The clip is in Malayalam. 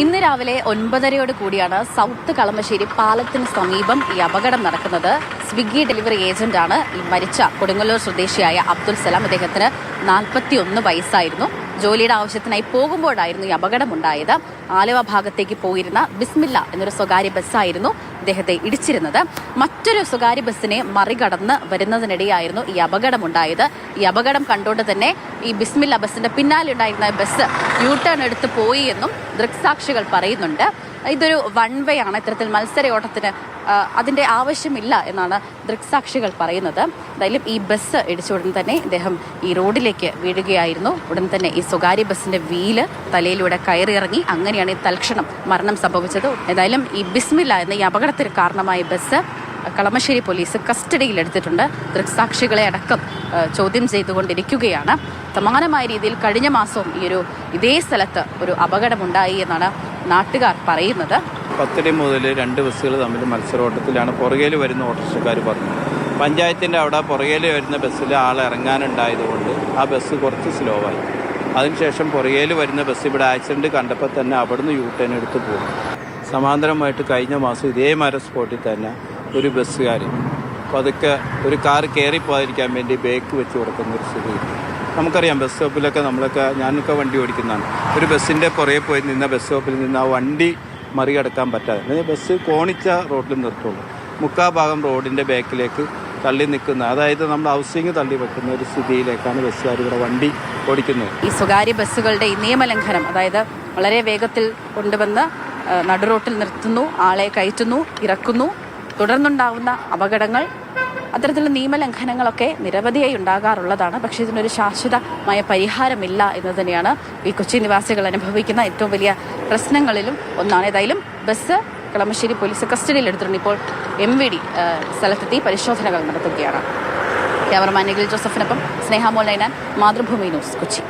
ഇന്ന് രാവിലെ ഒൻപതരയോട് കൂടിയാണ് സൗത്ത് കളമശ്ശേരി പാലത്തിന് സമീപം ഈ അപകടം നടക്കുന്നത്. സ്വിഗ്ഗി ഡെലിവറി ഏജന്റാണ് ഈ മരിച്ച കൊടുങ്ങല്ലൂർ സ്വദേശിയായ അബ്ദുൽ സലാം. അദ്ദേഹത്തിന് നാൽപ്പത്തിയൊന്ന് വയസ്സായിരുന്നു. ജോലിയുടെ ആവശ്യത്തിനായി പോകുമ്പോഴായിരുന്നു ഈ അപകടമുണ്ടായത്. ആലുവ ഭാഗത്തേക്ക് പോയിരുന്ന ബിസ്മില്ല എന്നൊരു സ്വകാര്യ ബസ്സായിരുന്നു. ഇദ്ദേഹത്തെ ഇടിച്ചിരുന്നത്. മറ്റൊരു സ്വകാര്യ ബസ്സിനെ മറികടന്ന് വരുന്നതിനിടെയായിരുന്നു ഈ അപകടമുണ്ടായത്. ഈ അപകടം കണ്ടുകൊണ്ട് തന്നെ ഈ ബിസ്മില്ല ബസ്സിന്റെ പിന്നാലെ ഉണ്ടായിരുന്ന ബസ് യു ടേൺ എടുത്ത് പോയി എന്നും ദൃക്സാക്ഷികൾ പറയുന്നുണ്ട്. ഇതൊരു വൺ വേ ആണ് ഇത്തരത്തിൽ മത്സരയോട്ടത്തിന് അതിന്റെ ആവശ്യമില്ല എന്നാണ് ദൃക്സാക്ഷികൾ പറയുന്നത്. എന്തായാലും ഈ ബസ് ഇടിച്ച ഉടൻ തന്നെ ഇദ്ദേഹം ഈ റോഡിലേക്ക് വീഴുകയായിരുന്നു. ഉടൻ തന്നെ ഈ സ്വകാര്യ ബസ്സിന്റെ വീൽ തലയിലൂടെ കയറിയിറങ്ങി. അങ്ങനെയാണ് ഈ തൽക്ഷണം മരണം സംഭവിച്ചത്. ഏതായാലും ഈ ബിസ്മില്ല എന്ന ഈ അപകടത്തിന് കാരണമായ ബസ് കളമശ്ശേരി പോലീസ് കസ്റ്റഡിയിൽ എടുത്തിട്ടുണ്ട്. ദൃക്സാക്ഷികളെ അടക്കം ചോദ്യം ചെയ്തുകൊണ്ടിരിക്കുകയാണ്. സമാനമായ രീതിയിൽ കഴിഞ്ഞ മാസവും ഈ ഒരു ഇതേ സ്ഥലത്ത് ഒരു അപകടമുണ്ടായി എന്നാണ് നാട്ടുകാർ പറയുന്നത്. പത്തടി മുതൽ രണ്ട് ബസ്സുകൾ തമ്മിൽ മത്സരോട്ടത്തിലാണ് പുറകേൽ വരുന്ന ഓട്ടോറിക്ഷക്കാർ പറഞ്ഞു പഞ്ചായത്തിന്റെ അവിടെ പുറകേൽ വരുന്ന ബസ്സിൽ ആൾ ഇറങ്ങാനുണ്ടായതുകൊണ്ട് ആ ബസ് കുറച്ച് സ്ലോ ആയി. അതിനുശേഷം പുറകേൽ വരുന്ന ബസ് ഇവിടെ ആക്സിഡന്റ് കണ്ടപ്പോൾ തന്നെ അവിടുന്ന് യൂ ടേൺ എടുത്ത് പോകും സമാന്തരമായിട്ട് കഴിഞ്ഞ മാസം ഇതേ മര സ്പോട്ടിൽ തന്നെ ഒരു ബസ്സുകാർ പതുക്കെ ഒരു കാർ കയറിപ്പോകാതിരിക്കാൻ വേണ്ടി ബേക്ക് വെച്ച് കൊടുക്കുന്ന ഒരു സ്ഥിതി. നമുക്കറിയാം ബസ് സ്റ്റോപ്പിലൊക്കെ നമ്മളൊക്കെ ഞാനൊക്കെ വണ്ടി ഓടിക്കുന്നതാണ്. ഒരു ബസ്സിന്റെ പുറകെ പോയി നിന്ന ബസ് സ്റ്റോപ്പിൽ നിന്ന് ആ വണ്ടി മറികടക്കാൻ പറ്റാതെ. ബസ് കോണിച്ച റോഡിൽ നിർത്തുള്ളൂ. മുക്കാ ഭാഗം റോഡിന്റെ ബാക്കിലേക്ക് തള്ളി നിൽക്കുന്ന അതായത് നമ്മൾ ഹൗസിങ് തള്ളി വെക്കുന്ന ഒരു സ്ഥിതിയിലേക്കാണ് ബസ്സുകാർ ഇവിടെ വണ്ടി ഓടിക്കുന്നത്. ഈ സ്വകാര്യ ബസ്സുകളുടെ ഈ നിയമലംഘനം അതായത് വളരെ വേഗത്തിൽ കൊണ്ടുവന്ന് നടുറോട്ടിൽ നിർത്തുന്നു ആളെ കയറ്റുന്നു ഇറക്കുന്നു തുടർന്നുണ്ടാവുന്ന അപകടങ്ങൾ അത്തരത്തിലുള്ള നിയമലംഘനങ്ങളൊക്കെ നിരവധിയായി ഉണ്ടാകാറുള്ളതാണ്. പക്ഷേ ഇതിനൊരു ശാശ്വതമായ പരിഹാരമില്ല എന്ന് തന്നെയാണ് ഈ കൊച്ചി നിവാസികൾ അനുഭവിക്കുന്ന ഏറ്റവും വലിയ പ്രശ്നങ്ങളിലും ഒന്നാണ്. ഏതായാലും ബസ് കളമശ്ശേരി പോലീസ് കസ്റ്റഡിയിൽ എടുത്തിട്ടുണ്ട്. ഇപ്പോൾ എം വി ഡി സ്ഥലത്തെത്തി പരിശോധനകൾ നടത്തുകയാണ്. ക്യാമറമാൻ നിഖിൽ ജോസഫിനൊപ്പം സ്നേഹാമോൾ നൈനാൻ മാതൃഭൂമി ന്യൂസ് കൊച്ചി.